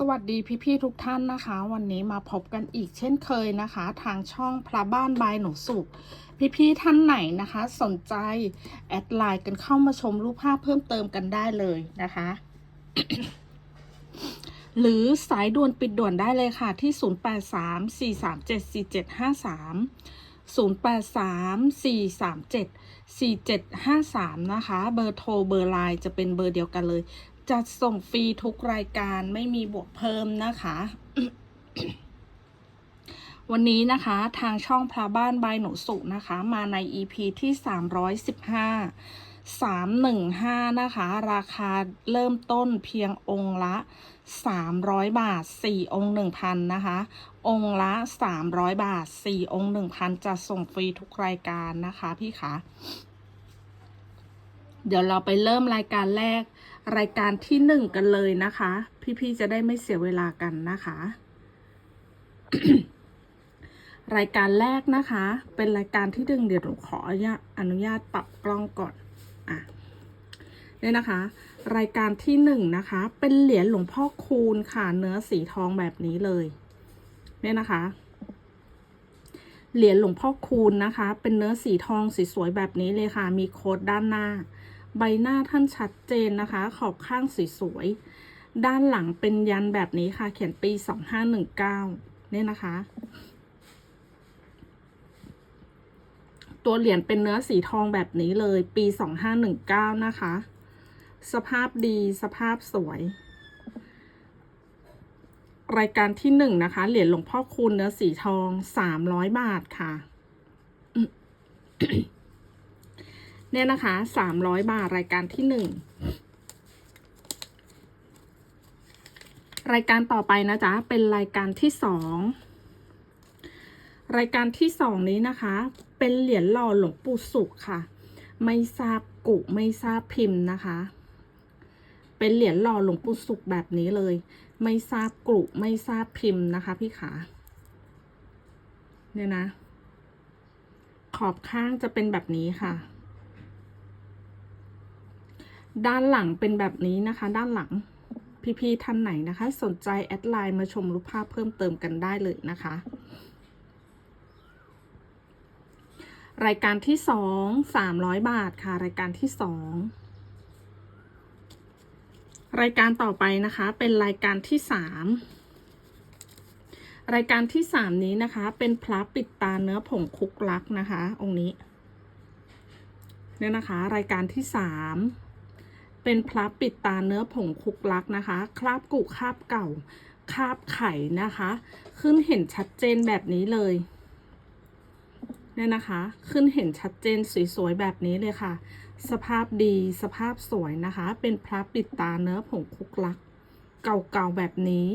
สวัสดีพี่ๆทุกท่านนะคะ วันนี้มาพบกันอีกเช่นเคยนะคะ ทางช่องพระบ้านบายหนูสุข พี่ๆท่านไหนนะคะ สนใจ แอดไลน์กันเข้ามาชมรูปภาพเพิ่มเติมกันได้เลยนะคะ หรือสายด่วนปิดด่วนได้เลยค่ะ ที่ 08343753 0834374753 นะคะ เบอร์โทรเบอร์ไลน์จะเป็นเบอร์เดียวกันเลย จัดส่งฟรีทุกรายการไม่มีบวกเพิ่มนะคะ วันนี้นะคะทางช่องพระบ้านบายหนูสุนะคะ มาใน EP ที่ 315 315 นะคะ ราคาเริ่มต้นเพียงองค์ละ 300 บาท 4 องค์ 1,000 นะคะ องค์ละ 300 บาท 4 องค์ 1,000 จะส่งฟรีทุกรายการนะคะพี่คะ เดี๋ยวเราไปเริ่มรายการแรก รายการที่หนึ่งกันเลยนะคะ พี่ๆจะได้ไม่เสียเวลากันนะคะ รายการแรกนะคะ เป็นรายการที่หนึ่งเดี๋ยวหนูขออนุญาตปรับกล้องก่อนอะเนี่ยนะคะ รายการที่หนึ่งนะคะ เป็นเหรียญหลวงพ่อคูณค่ะเนื้อสีทองแบบนี้เลย เนี่ยนะคะ เหรียญหลวงพ่อคูณนะคะ เป็นเนื้อสีทองสีสวยแบบนี้เลยค่ะ มีโค้ดด้านหน้า ใบหน้าท่านชัดเจนนะคะ ขอบข้างสวยๆ ด้านหลังเป็นยันแบบนี้ค่ะ เขียนปี 2519 เนี่ยนะคะ ตัวเหรียญเป็นเนื้อสีทองแบบนี้เลย ปี 2519 นะคะ สภาพดีสภาพสวย รายการที่หนึ่งนะคะ เหรียญหลวงพ่อคูณเนื้อสีทอง 300 บาทค่ะ เนี่ยนะคะสามร้อยบาทรายการที่หนึ่งรายการต่อไปนะจ๊ะเป็นรายการที่สองรายการที่สองนี้นะคะ เป็นเหรียญหล่อหลวงปู่สุขค่ะ ไม่ทราบกุไม่ทราบพิมพ์นะคะ เป็นเหรียญหล่อหลวงปู่สุขแบบนี้เลย ไม่ทราบกุไม่ทราบพิมพ์นะคะ พี่ขาเนี่ยนะ ขอบข้างจะเป็นแบบนี้ค่ะ ด้านหลังเป็นแบบนี้นะคะ ด้านหลังพี่ๆท่านไหนนะคะ สนใจแอดไลน์มาชมรูปภาพเพิ่มเติมกันได้เลยนะคะ รายการที่สองสามร้อยบาทค่ะ รายการที่สองรายการต่อไปนะคะเป็นรายการที่สามรายการที่สามนี้นะคะ เป็นพระปิดตาเนื้อผงคุกลักนะคะ องค์นี้เนี่ยนะคะ รายการที่สาม เป็นพระปิดตาเนื้อผงคุกลักนะคะ คราบกุคราบเก่า คราบไข่นะคะ ขึ้นเห็นชัดเจนแบบนี้เลยเนี่ยนะคะ ขึ้นเห็นชัดเจนสวยๆแบบนี้เลยค่ะ สภาพดีสภาพสวยนะคะ เป็นพระปิดตาเนื้อผงคุกลัก เก่าๆแบบนี้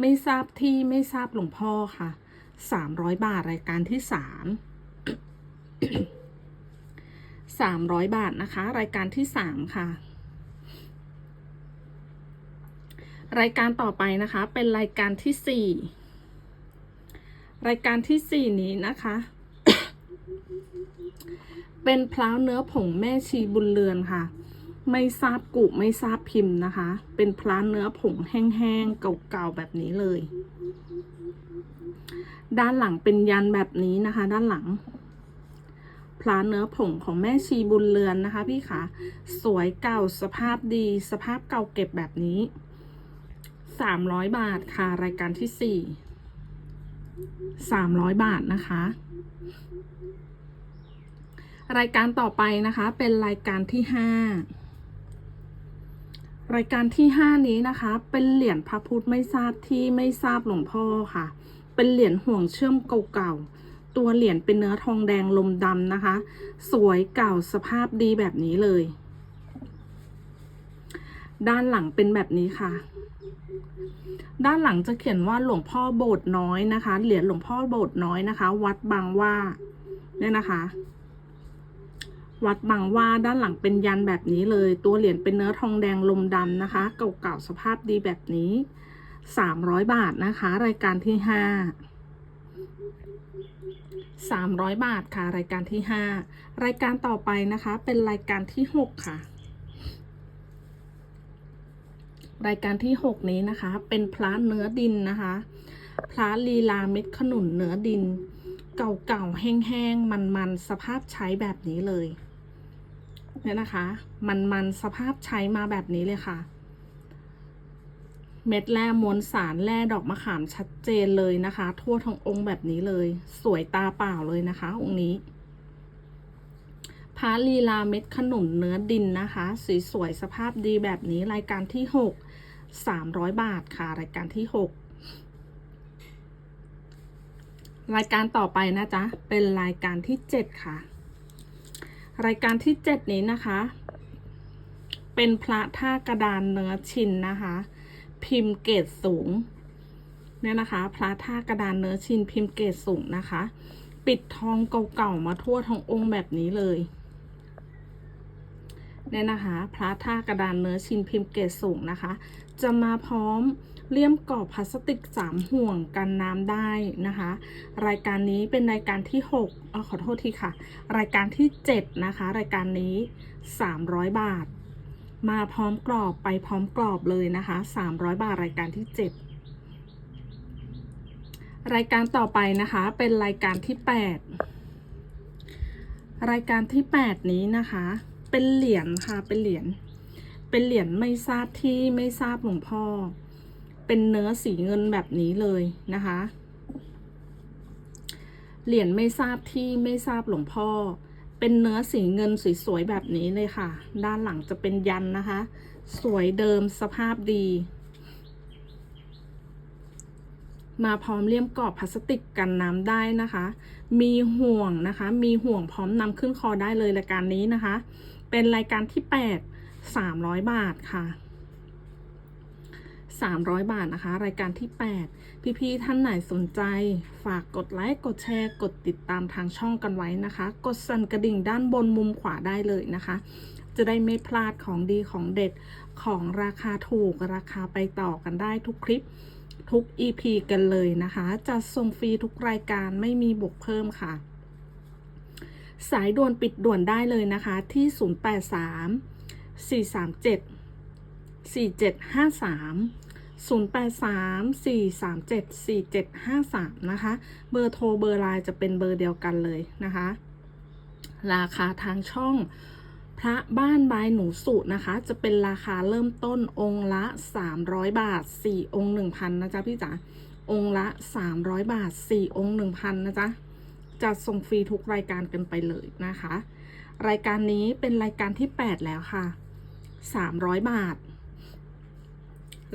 ไม่ทราบที่ไม่ทราบหลวงพ่อค่ะสามร้อยบาทรายการที่สามสามร้อยบาทนะคะ รายการที่สามค่ะ รายการต่อไปนะคะเป็นรายการที่สี่รายการที่สี่นี้นะคะ เป็นพล้าวเนื้อผงแม่ชีบุญเรือนค่ะ ไม่ทราบกุไม่ทราบพิมพ์นะคะ เป็นพล้าเนื้อผงแห้งๆเก่าๆแบบนี้เลย ด้านหลังเป็นยันแบบนี้นะคะ ด้านหลังพลาเนื้อผงของแม่ชีบุญเรือนนะคะ พี่คะสวยเก่าสภาพดีสภาพเก่าเก็บแบบนี้ สามร้อยบาทค่ะ รายการที่สี่สามร้อยบาทนะคะ รายการต่อไปนะคะ เป็นรายการที่ห้ารายการที่ห้านี้นะคะ เป็นเหรียญพระพุทธไม่ทราบที่ไม่ทราบหลวงพ่อค่ะ เป็นเหรียญห่วงเชื่อมเก่าๆ ตัวเหรียญเป็นเนื้อทองแดงลมดำนะคะ สวยเก่าสภาพดีแบบนี้เลย ด้านหลังเป็นแบบนี้ค่ะ ด้านหลังจะเขียนว่าหลวงพ่อโบสถ์น้อยนะคะ เหรียญหลวงพ่อโบสถ์น้อยนะคะ วัดบางว่าเนี่ยนะคะ วัดบางว่าด้านหลังเป็นยันแบบนี้เลย ตัวเหรียญเป็นเนื้อทองแดงลมดำนะคะ เก่าๆสภาพดีแบบนี้สามร้อยบาทนะคะ รายการที่ห้าสามร้อยบาทค่ะ รายการที่ห้ารายการต่อไปนะคะ เป็นรายการที่หกค่ะ รายการที่ 6 นี้นะคะ เป็นพระเนื้อดินนะคะพระลีลาเม็ดขนุนเนื้อดิน เก่าๆแห้งๆมันๆสภาพใช้แบบนี้เลยเนี่ยนะคะ มันๆสภาพใช้มาแบบนี้เลยค่ะ เม็ดแร่มวลสารแร่ดอกมะขามชัดเจนเลยนะคะ ทั่วทั้งองค์แบบนี้เลย สวยตาเปล่าเลยนะคะ องค์นี้พระลีลาเม็ดขนุนเนื้อดินนะคะ สวยๆสภาพดีแบบนี้รายการที่ 6 300 บาทค่ะรายการที่ 6 รายการต่อไปนะจ๊ะ เป็นรายการที่ 7 ค่ะ รายการที่ 7 นี้นะคะ เป็นพระท่ากระดานเนื้อชินนะคะ พิมพ์เกรดสูงเนี่ยนะคะ พระท่ากระดานเนื้อชินพิมพ์เกรดสูงนะคะ ปิดทองเก่าๆมาทั่วทั้งองค์แบบนี้เลย เนี่ยนะคะพระท่ากระดานเนื้อชิ้นพิมพ์เกรดสูงนะคะ จะมาพร้อมเลี่ยมกรอบพลาสติกสามห่วงกันน้ำได้นะคะ รายการนี้เป็นรายการที่6ออขอโทษทีค่ะ รายการที่ 7 นะคะ รายการนี้ 300 บาท มาพร้อมกรอบไปพร้อมกรอบเลยนะคะ 300 บาทรายการที่ 7 รายการต่อไปนะคะเป็นรายการที่ 8 รายการที่ 8 นี้นะคะ เป็นเหรียญค่ะ เป็นเหรียญ เป็นเหรียญไม่ทราบที่ไม่ทราบหลวงพ่อ เป็นเนื้อสีเงินแบบนี้เลยนะคะ เหรียญไม่ทราบที่ไม่ทราบหลวงพ่อ เป็นเนื้อสีเงินสวยๆแบบนี้เลยค่ะ ด้านหลังจะเป็นยันนะคะ สวยเดิมสภาพดี มาพร้อมเลี่ยมกรอบพลาสติกกันน้ำได้นะคะ มีห่วงนะคะ มีห่วงพร้อมนำขึ้นคอได้เลยรายการนี้นะคะ เป็นรายการที่ 8 300 บาทค่ะ 300 บาทนะคะ รายการที่ 8 พี่ๆท่านไหนสนใจ ฝากกดไลค์ กดแชร์ กดติดตามทางช่องกันไว้นะคะ กดสั่นกระดิ่งด้านบนมุมขวาได้เลยนะคะจะได้ไม่พลาดของดีของเด็ดของราคาถูกราคาไปต่อกันได้ทุกคลิป ทุก EP กันเลยนะคะจะส่งฟรีทุกรายการไม่มีบวกเพิ่มค่ะ สายด่วนปิดด่วนได้เลยนะคะ ที่ 083 437 4753 083 437 4753 นะคะ เบอร์โทรเบอร์ไลน์จะเป็นเบอร์เดียวกันเลยนะคะ ราคาทางช่อง พระบ้านบายหนูสุนะคะ จะเป็นราคาเริ่มต้นองค์ละ 300 บาท 4 องค์ 1,000 นะจ๊ะพี่จ๋าองค์ละ 300 บาท 4 องค์ 1,000 นะจ๊ะจะส่งฟรีทุกรายการกันไปเลยนะคะ รายการนี้เป็นรายการที่ 8 แล้วค่ะ 300 บาท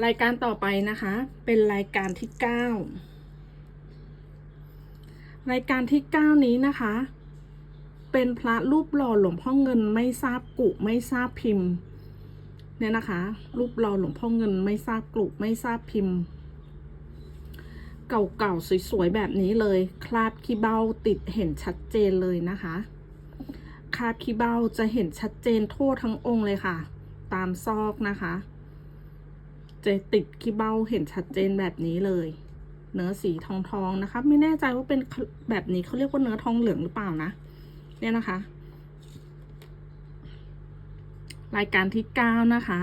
รายการต่อไปนะคะ เป็นรายการที่ 9 รายการที่ 9 นี้นะคะ เป็นพระรูปหล่อหลวงพ่อเงินไม่ทราบกุไม่ทราบพิมพ์ เนี่ยนะคะ รูปหล่อหลวงพ่อเงินไม่ทราบกลุไม่ทราบพิมพ์ เก่าๆสวยๆแบบนี้เลย คราบขี้เบ้าติดเห็นชัดเจนเลยนะคะคราบขี้เบ้าจะเห็นชัดเจนทั่วทั้งองค์เลยค่ะ ตามซอกนะคะ จะติดขี้เบ้าเห็นชัดเจนแบบนี้เลยเนื้อสีทองทองๆนะคะ ไม่แน่ใจว่าเป็นแบบนี้เขาเรียกว่าเนื้อทองเหลืองหรือเปล่านะ เนี่ยนะคะ รายการที่เก้านะคะ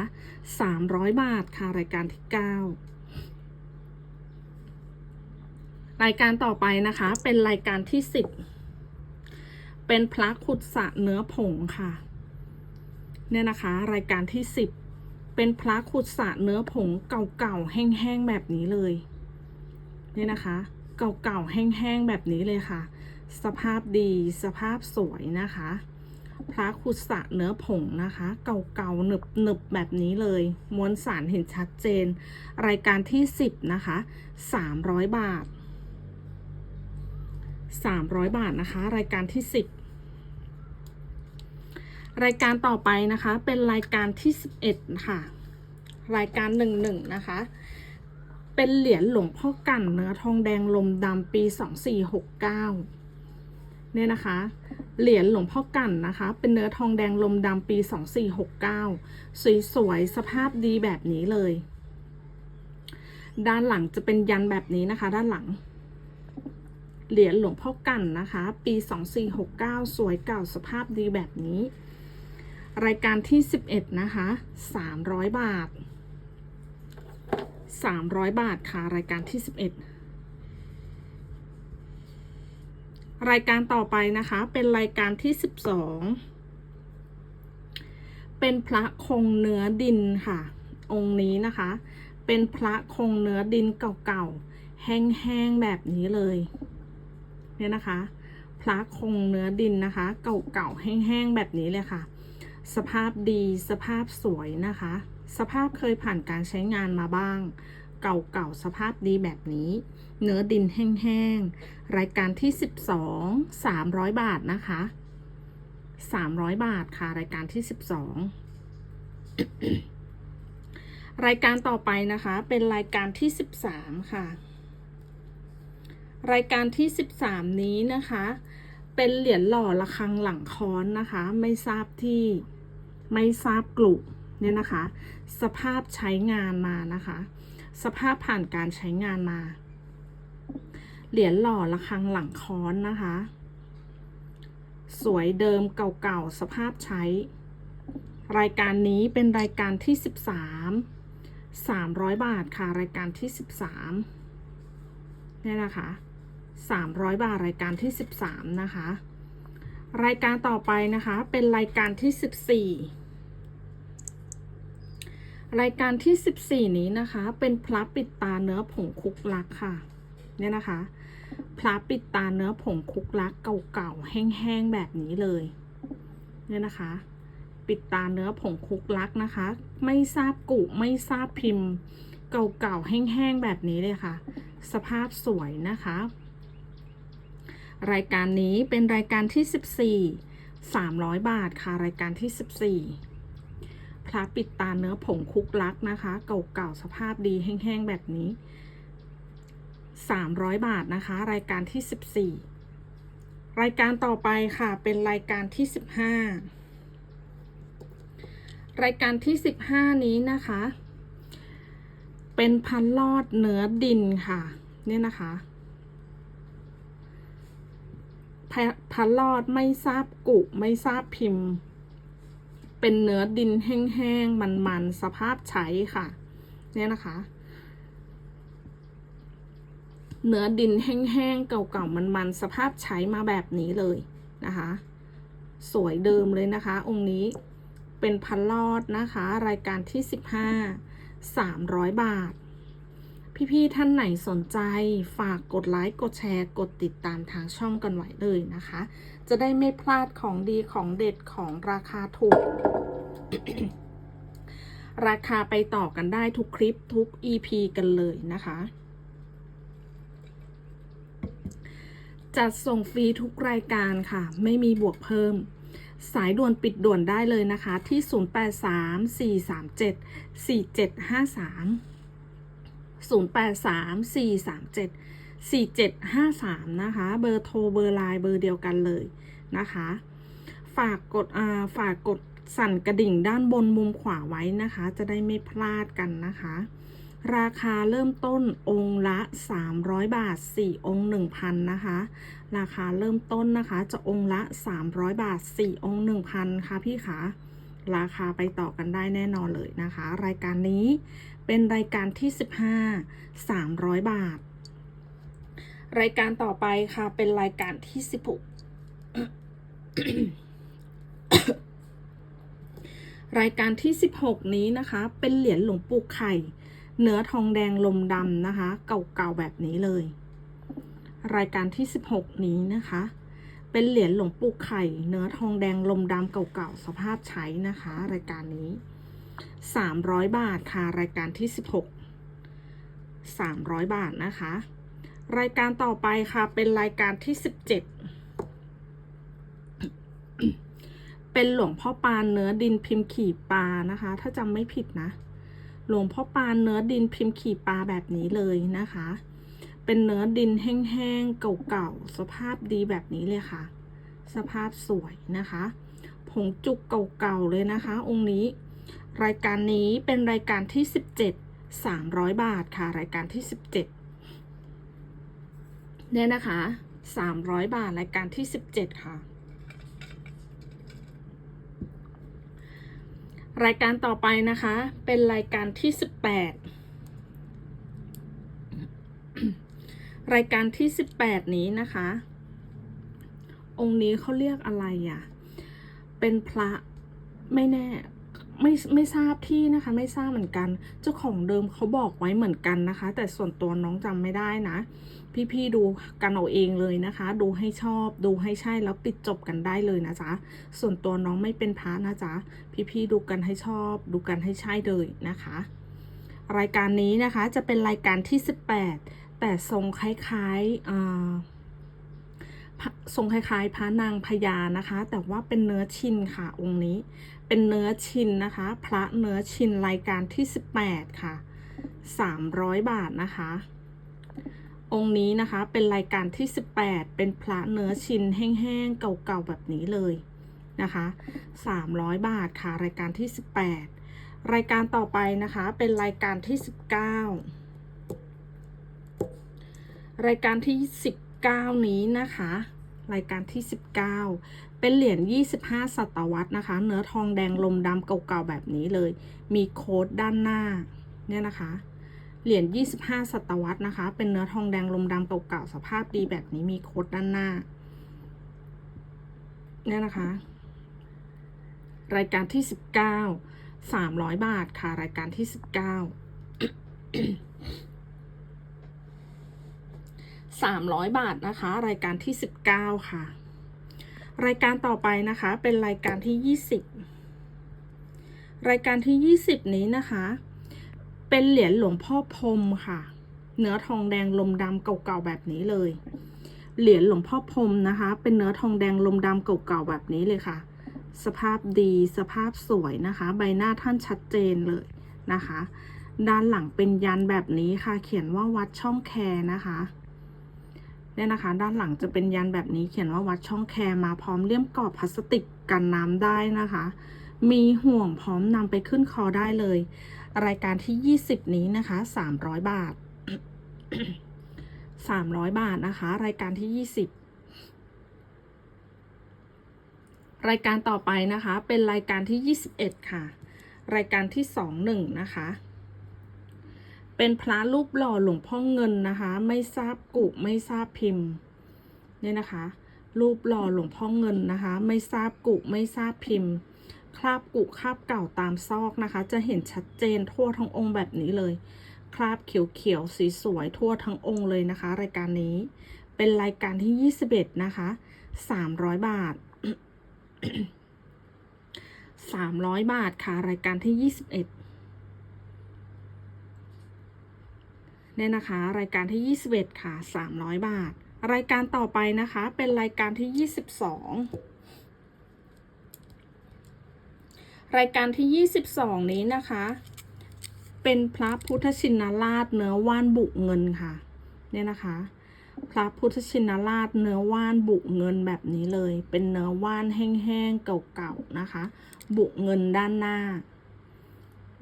สามร้อยบาทค่ะรายการที่เก้ารายการต่อไปนะคะ เป็นรายการที่สิบเป็นพระขุดสะเนื้อผงค่ะ เนี่ยนะคะ รายการที่สิบเป็นพระขุดสะเนื้อผงเก่าๆแห้งๆแบบนี้เลย เนี่ยนะคะ เก่าๆแห้งๆแบบนี้เลยค่ะ สภาพดีสภาพสวยนะคะ พระขุสะเนื้อผงนะคะ เก่าๆหนึบหนึบแบบนี้เลยม้วลสารเห็นชัดเจน รายการที่ 10 นะคะ 300 บาท 300 บาทนะคะ รายการที่ 10รายการต่อไปนะคะเป็นรายการที่ 11 ค่ะ รายการ 11 นะคะ เป็นเหรียญหลวงพ่อกันเนื้อทองแดงลมดำปี 2469 เนี่ยนะคะ เหรียญหลวงพ่อกันนะคะ เป็นเนื้อทองแดงลมดำปี 2469 สวยๆ สภาพดีแบบนี้เลย ด้านหลังจะเป็นยันแบบนี้นะคะ ด้านหลัง เหรียญหลวงพ่อกันนะคะ ปี 2469 สวยเก่าสภาพดีแบบนี้ รายการที่ 11 นะคะ 300 บาท 300 บาทค่ะ รายการที่ 11 รายการต่อไปนะคะ เป็นรายการที่สิบสองเป็นพระคงเนื้อดินค่ะ องค์นี้นะคะ เป็นพระคงเนื้อดินเก่าๆ แห้งๆ แบบนี้เลย เนี่ยนะคะ พระคงเนื้อดินนะคะ เก่าๆ แห้งๆ แบบนี้เลยค่ะ สภาพดีสภาพสวยนะคะ สภาพเคยผ่านการใช้งานมาบ้าง เก่าๆ สภาพดีแบบนี้ เนื้อดินแห้งๆ รายการที่ 12 300 บาทนะคะ 300 บาทค่ะ รายการที่ 12 รายการต่อไปนะคะ เป็นรายการที่ 13 ค่ะ รายการที่ 13 นี้นะคะ เป็นเหรียญหล่อระฆังหลังค้อนนะคะ ไม่ทราบที่ไม่ทราบกลุ่มเนี่ยนะคะ สภาพใช้งานมานะคะ สภาพผ่านการใช้งานมา เหรียญหล่อระฆังหลังค้อนนะคะ สวยเดิมเก่าๆสภาพใช้ รายการนี้เป็นรายการที่ 13 300 บาทค่ะ รายการที่ 13เนี่ยนะคะ 300 บาทรายการที่ 13 นะคะ รายการต่อไปนะคะเป็นรายการที่ 14รายการที่ 14 นี้นะคะ เป็นพระปิดตาเนื้อผงคุกลักค่ะ เนี่ยนะคะ พระปิดตาเนื้อผงคุกลักเก่าๆแห้งๆแบบนี้เลยเนี่ยนะคะ ปิดตาเนื้อผงคุกลักนะคะ ไม่ทราบกุไม่ทราบพิมพ์ เก่าๆแห้งๆแบบนี้เลยค่ะ สภาพสวยนะคะ รายการนี้เป็นรายการที่ 14 300 บาทค่ะรายการที่ 14พระปิดตาเนื้อผงคุกลักนะคะ เก่าๆสภาพดีแห้งๆแบบนี้ 300 บาทนะคะ รายการที่ 14 รายการต่อไปค่ะเป็นรายการที่ 15 รายการที่ 15 นี้นะคะ เป็นพันลอดเนื้อดินค่ะเนี่ยนะคะพันลอดไม่ทราบกุไม่ทราบพิมพ์ เป็นเนื้อดินแห้งๆมันๆสภาพใช้ค่ะ เนี่ยนะคะ เนื้อดินแห้งๆเก่าๆมันๆสภาพใช้มาแบบนี้เลยนะคะ สวยเดิมเลยนะคะ องค์นี้เป็นพันลอดนะคะ รายการที่ 15 300 บาท พี่ๆท่านไหนสนใจฝากกดไลค์กดแชร์ กดติดตามทางช่องกันไว้เลยนะคะ จะได้ไม่พลาดของดีของเด็ดของราคาถูก ราคาไปต่อกันได้ทุกคลิปทุก EP กันเลยนะคะ จัดส่งฟรีทุกรายการค่ะ ไม่มีบวกเพิ่ม สายด่วนปิดด่วนได้เลยนะคะที่ 0834374753 0834374753 นะคะ เบอร์โทรเบอร์ไลน์เบอร์เดียวกันเลยนะคะ ฝากกดอ่าฝากกดสั่นกระดิ่งด้านบนมุมขวาไว้นะคะ จะได้ไม่พลาดกันนะคะ ราคาเริ่มต้นองค์ละ 300 บาท 4 องค์ 1,000 นะคะ ราคาเริ่มต้นนะคะ จะองค์ละ 300 บาท 4 องค์ 1,000 ค่ะพี่คะราคาไปต่อกันได้แน่นอนเลยนะคะ รายการนี้เป็นรายการที่ 15 300 บาท รายการต่อไปค่ะเป็นรายการที่ 16 รายการที่ 16 นี้นะคะ เป็นเหรียญหลวงปู่ไข่ เนื้อทองแดงลมดำนะคะ เก่าๆแบบนี้เลย รายการที่ 16 นี้นะคะ เป็นเหรียญหลวงปู่ไข่ เนื้อทองแดงลมดำเก่าๆสภาพใช้นะคะ รายการนี้ 300 บาทค่ะรายการที่ 16 300 บาทนะคะ รายการต่อไปค่ะเป็นรายการที่ 17เป็นหลวงพ่อปานเนื้อดินพิมพ์ขี่ปลานะคะ ถ้าจำไม่ผิดนะ หลวงพ่อปานเนื้อดินพิมพ์ขีปลาแบบนี้เลยนะคะ เป็นเนื้อดินแห้งๆเก่าๆสภาพดีแบบนี้เลยค่ะ สภาพสวยนะคะผงจุกเก่าๆเลยนะคะ องค์นี้ รายการนี้เป็นรายการที่ 17 300 บาทค่ะ รายการที่ 17เนี่ยนะคะ 300 บาทรายการที่ 17 ค่ะ รายการต่อไปนะคะ เป็นรายการที่สิบแปดรายการที่สิบแปดนี้นะคะ องค์นี้เขาเรียกอะไรอะ่ะ เป็นพระไม่แน่ ไม่ไม่ทราบที่นะคะไม่ทราบเหมือนกัน เจ้าของเดิมเขาบอกไว้เหมือนกันนะคะ แต่ส่วนตัวน้องจำไม่ได้นะ พี่ๆดูกันเอาเองเลยนะคะ ดูให้ชอบดูให้ใช่แล้วปิดจบกันได้เลยนะจ๊ะส่วนตัวน้องไม่เป็นพระนะจ๊ะพี่ๆดูกันให้ชอบ ดูกันให้ใช่เลยนะคะ รายการนี้นะคะจะเป็นรายการที่ 18 แต่ทรงคล้ายๆอ่า ทรงคล้ายๆพระนางพญานะคะ แต่ว่าเป็นเนื้อชินค่ะองค์นี้ เป็นเนื้อชินนะคะ พระเนื้อชินรายการที่ 18 ค่ะ 300 บาทนะคะ องค์นี้นะคะเป็นรายการที่ 18 เป็นพระเนื้อชินแห้งๆเก่าๆแบบนี้เลยนะคะ 300 บาทค่ะรายการที่ 18 รายการต่อไปนะคะเป็นรายการที่ 19 รายการที่ 19 นี้นะคะ รายการที่ 19 เป็นเหรียญ 25 ศตวรรษนะคะ เนื้อทองแดงลมดำเก่าๆแบบนี้เลย มีโค้ดด้านหน้าเนี่ยนะคะ เหรียญ 25 ศตวรรษนะคะ เป็นเนื้อทองแดงลมดำเก่าๆสภาพดีแบบนี้มีโค้ดด้านหน้าเนี่ยนะคะ รายการที่ 19 300 บาทค่ะ รายการที่ 19 300 บาทนะคะ รายการที่ 19 ค่ะ รายการต่อไปนะคะเป็นรายการที่ 20 รายการที่ 20 นี้นะคะ เป็นเหรียญหลวงพ่อพรมค่ะ เนื้อทองแดงลมดำเก่าๆแบบนี้เลย เหรียญหลวงพ่อพรมนะคะ เป็นเนื้อทองแดงลมดำเก่าๆแบบนี้เลยค่ะ สภาพดีสภาพสวยนะคะ ใบหน้าท่านชัดเจนเลยนะคะด้านหลังเป็นยันแบบนี้ค่ะ เขียนว่าวัดช่องแคนะคะ เนี่ยนะคะ ด้านหลังจะเป็นยันแบบนี้เขียนว่าวัดช่องแคมาพร้อมเลี่ยมกรอบพลาสติกกันน้ำได้นะคะ มีห่วงพร้อมนำไปขึ้นคอได้เลย รายการที่ 20 นี้นะคะ 300 บาท 300 บาทนะคะ รายการที่ 20รายการต่อไปนะคะเป็นรายการที่ 21 ค่ะ รายการที่ 21 นะคะ เป็นพระรูปหล่อหลวงพ่อเงินนะคะ ไม่ทราบกุไม่ทราบพิมพ์เนี่ยนะคะ รูปหล่อหลวงพ่อเงินนะคะ ไม่ทราบกุไม่ทราบพิมพ์คราบกุคราบเก่าตามซอกนะคะ จะเห็นชัดเจนทั่วทั้งองค์แบบนี้เลย คราบเขียวๆสีสวยทั่วทั้งองค์เลยนะคะ รายการนี้เป็นรายการที่ 21 นะคะ 300 บาท 300 บาทค่ะ รายการที่ 21 เนี่ยนะคะ รายการที่ 21 ค่ะ 300 บาท รายการต่อไปนะคะ เป็นรายการที่ 22 รายการที่ 22 นี้นะคะ เป็นพระพุทธชินราชเนื้อว่านบุเงินค่ะ เนี่ยนะคะ พระพุทธชินราชเนื้อว่านบุเงินแบบนี้เลย เป็นเนื้อว่านแห้งๆเก่าๆนะคะ บุเงินด้านหน้า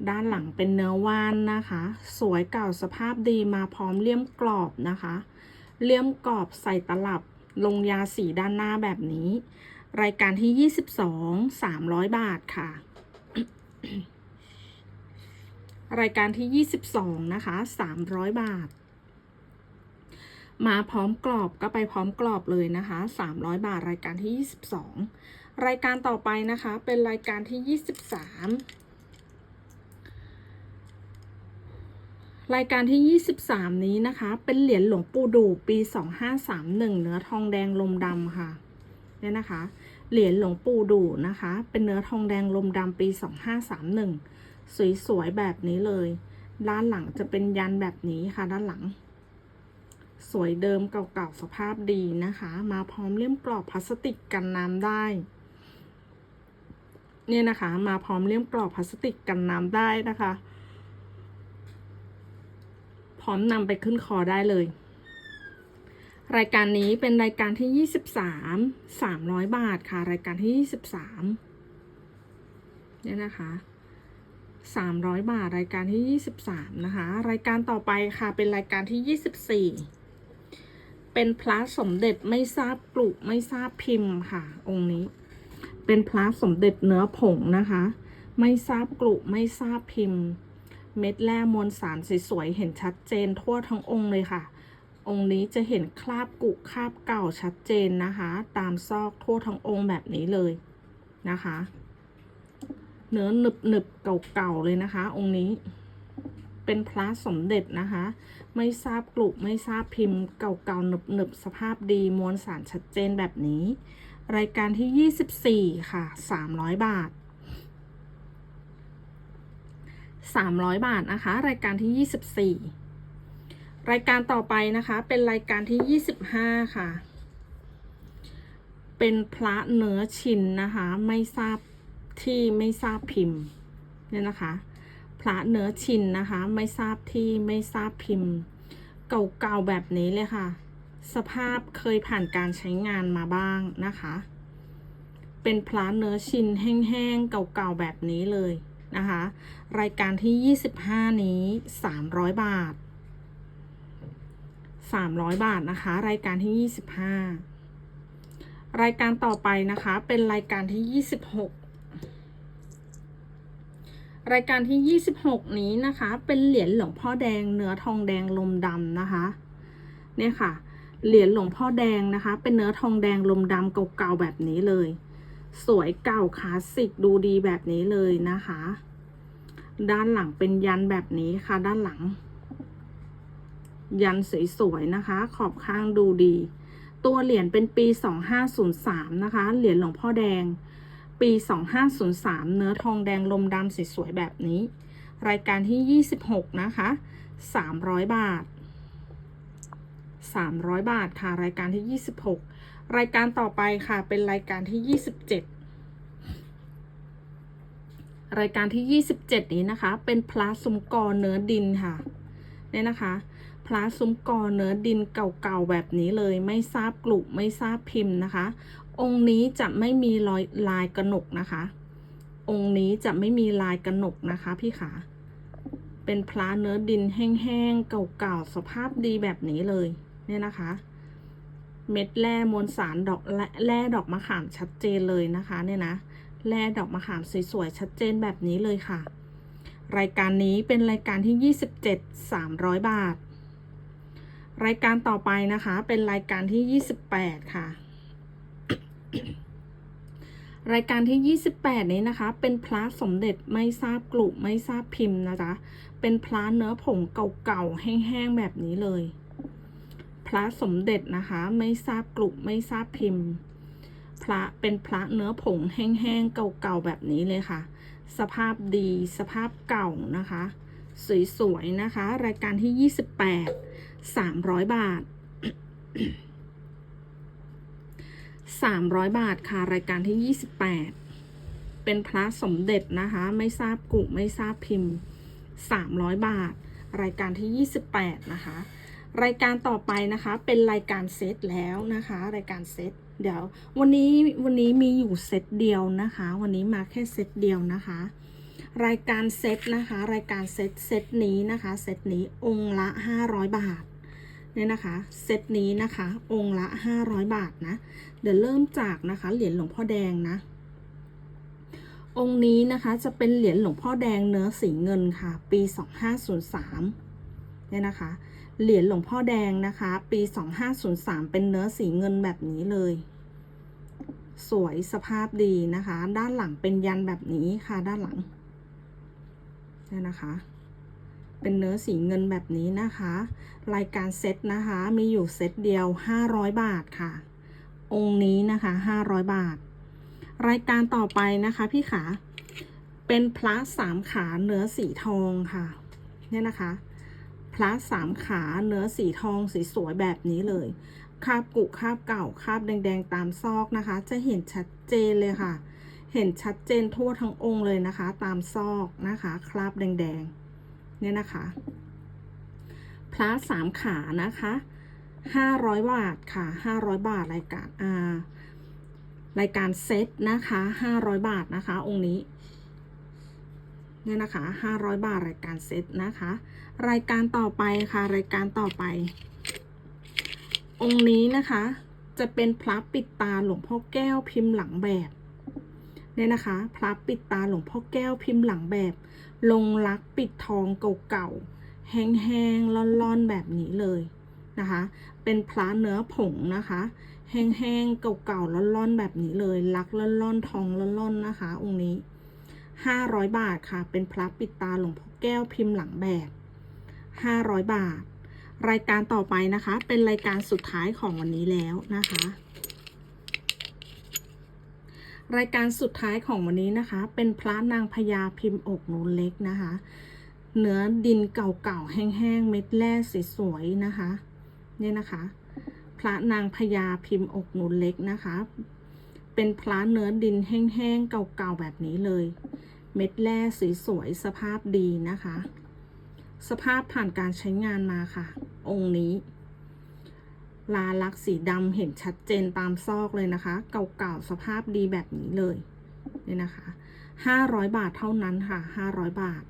ด้านหลังเป็นเนื้อว่านนะคะ สวยเก่าสภาพดีมาพร้อมเลี่ยมกรอบนะคะ เลี่ยมกรอบใส่ตลับลงยาสีด้านหน้าแบบนี้ รายการที่ 22 300 บาทค่ะ รายการที่ 22 นะคะ 300 บาท มาพร้อมกรอบก็ไปพร้อมกรอบเลยนะคะ 300 บาท รายการที่ 22 รายการต่อไปนะคะ เป็นรายการที่ 23 รายการที่ 23 นี้นะคะ เป็นเหรียญหลวงปู่ดูปี 2531 เนื้อทองแดงลมดำค่ะ เนี่ยนะคะ เหรียญหลวงปู่ดูนะคะ เป็นเนื้อทองแดงลมดำปี 2531 สวยๆ แบบนี้เลย ด้านหลังจะเป็นยันแบบนี้ค่ะ ด้านหลัง สวยเดิมเก่าๆ สภาพดีนะคะ มาพร้อมเลี่ยมกรอบพลาสติกกันน้ำได้ เนี่ยนะคะ มาพร้อมเลี่ยมกรอบพลาสติกกันน้ำได้นะคะ ร้อมนำไปขึ้นคอได้เลย รายการนี้เป็นรายการที่ 23 300 บาทค่ะ รายการที่ 23เนี่ยนะคะ300 บาท รายการที่ 23 นะคะ รายการต่อไปค่ะ เป็นรายการที่ 24 เป็นพระสมเด็จไม่ทราบกลุไม่ทราบพิมพ์ค่ะ องค์นี้ เป็นพระสมเด็จเนื้อผงนะคะ ไม่ทราบกลุไม่ทราบพิมพ์ เม็ดแร่มวลสารสวยๆเห็นชัดเจนทั่วทั้งองค์เลยค่ะ องค์นี้จะเห็นคราบกุคราบเก่าชัดเจนนะคะ ตามซอกทั่วทั้งองค์แบบนี้เลยนะคะ เนื้อหนึบหนึบเก่าๆเลยนะคะ องค์นี้เป็นพระสมเด็จนะคะ ไม่ทราบกลุไม่ทราบพิมพ์เก่าๆหนึบหนึบสภาพดีมวลสารชัดเจนแบบนี้ รายการที่ 24 ค่ะ 300 บาท 300 บาทนะคะ รายการที่ 24 รายการต่อไปนะคะ เป็นรายการที่ 25 ค่ะ เป็นพระเนื้อชินนะคะ ไม่ทราบที่ไม่ทราบพิมพ์เนี่ยนะคะ พระเนื้อชินนะคะ ไม่ทราบที่ไม่ทราบพิมพ์ เก่าๆแบบนี้เลยค่ะ สภาพเคยผ่านการใช้งานมาบ้างนะคะ เป็นพระเนื้อชินแห้งๆเก่าๆแบบนี้เลย นะคะ รายการที่ 25 นี้ 300 บาท 300 บาทนะคะ รายการที่ 25 รายการต่อไปนะคะ เป็นรายการที่ 26 รายการที่ 26 นี้นะคะ เป็นเหรียญหลวงพ่อแดงเนื้อทองแดงลมดำนะคะ เนี่ยค่ะ เหรียญหลวงพ่อแดงนะคะ เป็นเนื้อทองแดงลมดำเก่าๆแบบนี้เลย สวยเก่าคลาสสิกดูดีแบบนี้เลยนะคะ ด้านหลังเป็นยันแบบนี้ค่ะ ด้านหลัง ยันสวยๆนะคะ ขอบข้างดูดี ตัวเหรียญเป็นปี 2503 นะคะ เหรียญหลวงพ่อแดง ปี 2503 เนื้อทองแดงลมดำสวยๆแบบนี้ รายการที่ 26 นะคะ 300 บาท 300 บาทค่ะ รายการที่ 26 รายการต่อไปค่ะ เป็นรายการที่ 27 รายการที่ 27 นี้นะคะ เป็นพลาสุมกอเนื้อดินค่ะเนี่ยนะคะพลาซุ้มกอเนื้อดินเก่าๆแบบนี้เลย ไม่ทราบกลุ่มไม่ทราบพิมพ์นะคะ องค์นี้จะไม่มีรอยลายกระหนกนะคะ องค์นี้จะไม่มีลายกระหนกนะคะพี่ขาเป็นพลาเนื้อดินแห้งๆเก่าๆสภาพดีแบบนี้เลย เนี่ยนะคะ เม็ดแร่มวลสารดอกแร่ดอกมะขามชัดเจนเลยนะคะเนี่ยนะแร่ดอกมะขามสวยๆชัดเจนแบบนี้เลยค่ะ รายการนี้เป็นรายการที่ 27 300 บาท รายการต่อไปนะคะเป็นรายการที่ 28 ค่ะ รายการที่ 28 นี้นะคะ เป็นพระสมเด็จไม่ทราบกลุ่มไม่ทราบพิมพ์นะจ๊ะเป็นพระเนื้อผงเก่าๆแห้งๆแบบนี้เลย พระสมเด็จนะคะ ไม่ทราบกลุ่มไม่ทราบพิมพ์ พระเป็นพระเนื้อผงแห้งๆเก่าๆแบบนี้เลยค่ะ สภาพดีสภาพเก่านะคะ สวยๆนะคะ รายการที่ 28 300 บาท 300 บาทค่ะ รายการที่ 28 เป็นพระสมเด็จนะคะ ไม่ทราบกลุ่มไม่ทราบพิมพ์ 300 บาท รายการที่ 28 นะคะ รายการต่อไปนะคะ เป็นรายการเซตแล้วนะคะ รายการเซตเดี๋ยว วันนี้วันนี้มีอยู่เซตเดียวนะคะ วันนี้มาแค่เซตเดียวนะคะ รายการเซตนะคะ รายการเซตเซตนี้นะคะเซตนี้องค์ละ 500 บาทเนี่ยนะคะเซตนี้นะคะ องค์ละ 500 บาทนะ เดี๋ยวเริ่มจากนะคะ เหรียญหลวงพ่อแดงนะ องค์นี้นะคะจะเป็นเหรียญหลวงพ่อแดงเนื้อสีเงินค่ะ ปี 2503เนี่ยนะคะ เหรียญหลวงพ่อแดงนะคะ ปี 2503 เป็นเนื้อสีเงินแบบนี้เลย สวยสภาพดีนะคะ ด้านหลังเป็นยันแบบนี้ค่ะ ด้านหลังเนี่ยนะคะ เป็นเนื้อสีเงินแบบนี้นะคะ รายการเซตนะคะ มีอยู่เซตเดียว 500 บาทค่ะ องค์นี้นะคะ 500 บาท รายการต่อไปนะคะพี่ขา เป็นพระสามขาเนื้อสีทองค่ะ เนี่ยนะคะ ระสามขาเนื้อสีทองสีสวยแบบนี้เลย คาบกุคาบเก่าคาบแดงๆตามซอกนะคะ จะเห็นชัดเจนเลยค่ะ เห็นชัดเจนทั่วทั้งองค์เลยนะคะ ตามซอกนะคะ คราบแดงๆเนี่ยนะคะ พระสามขานะคะห้าร้อยบาทค่ะห้าร้อยบาทรายการอ่ารายการเซตนะคะห้าร้อยบาทนะคะ องค์นี้เนี่ยนะคะห้าร้อยบาทรายการเซตนะคะ รายการต่อไปค่ะ รายการต่อไป องค์นี้นะคะ จะเป็นพระปิดตาหลวงพ่อแก้วพิมพ์หลังแบบเนี่ยนะคะ พระปิดตาหลวงพ่อแก้วพิมพ์หลังแบบ ลงรักปิดทองเก่าๆแห้งๆล่อนๆแบบนี้เลยนะคะ เป็นพระเนื้อผงนะคะ แห้งๆเก่าๆล่อนๆแบบนี้เลยลักล่อนๆทองล่อนๆนะคะ องค์นี้ 500 บาทค่ะ เป็นพระปิดตาหลวงพ่อแก้วพิมพ์หลังแบบ 500 บาท รายการต่อไปนะคะ เป็นรายการสุดท้ายของวันนี้แล้วนะคะ รายการสุดท้ายของวันนี้นะคะ เป็นพระนางพญาพิมพ์อกนูนเล็กนะคะ เนื้อดินเก่าๆแห้งๆเม็ดแร่สวยๆนะคะเนี่ยนะคะ พระนางพญาพิมพ์อกนูนเล็กนะคะ เป็นพระเนื้อดินแห้งๆเก่าๆแบบนี้เลย เม็ดแร่สวยๆสภาพดีนะคะ สภาพผ่านการใช้งานมาค่ะ องค์นี้ ลาลักษีดำเห็นชัดเจนตามซอกเลยนะคะ เก่าๆสภาพดีแบบนี้เลยเนี่ยนะคะ500บาทเท่านั้นค่ะ500บาท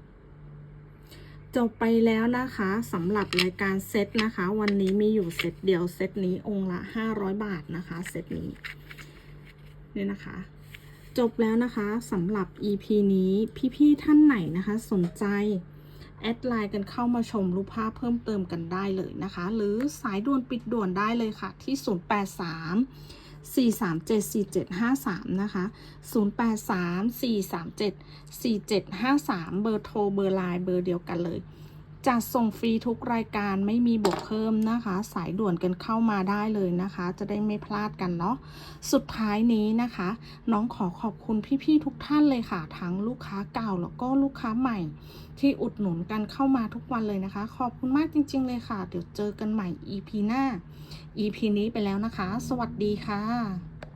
จบไปแล้วนะคะสำหรับรายการเซตนะคะ วันนี้มีอยู่เซตเดียวเซตนี้องค์ละ500บาทนะคะเซตนี้เนี่ยนะคะจบแล้วนะคะสำหรับ EP นี้พี่ ๆ ท่านไหนนะคะ สนใจ แอดไลน์กันเข้ามาชมรูปภาพเพิ่มเติมกันได้เลยนะคะ หรือสายด่วนปิดด่วนได้เลยค่ะ ที่ 083 4374753 นะคะ 083 437 4753 เบอร์โทร เบอร์ไลน์ เบอร์เดียวกันเลย จัดส่งฟรีทุกรายการไม่มีบวกเพิ่มนะคะ สายด่วนกันเข้ามาได้เลยนะคะ จะได้ไม่พลาดกันเนาะสุดท้ายนี้นะคะ น้องขอขอบคุณพี่ๆทุกท่านเลยค่ะ ทั้งลูกค้าเก่าแล้วก็ลูกค้าใหม่ ที่อุดหนุนกันเข้ามาทุกวันเลยนะคะ ขอบคุณมากจริง ๆ เลยค่ะ เดี๋ยวเจอกันใหม่ EP หน้า EP นี้ไปแล้วนะคะ สวัสดีค่ะ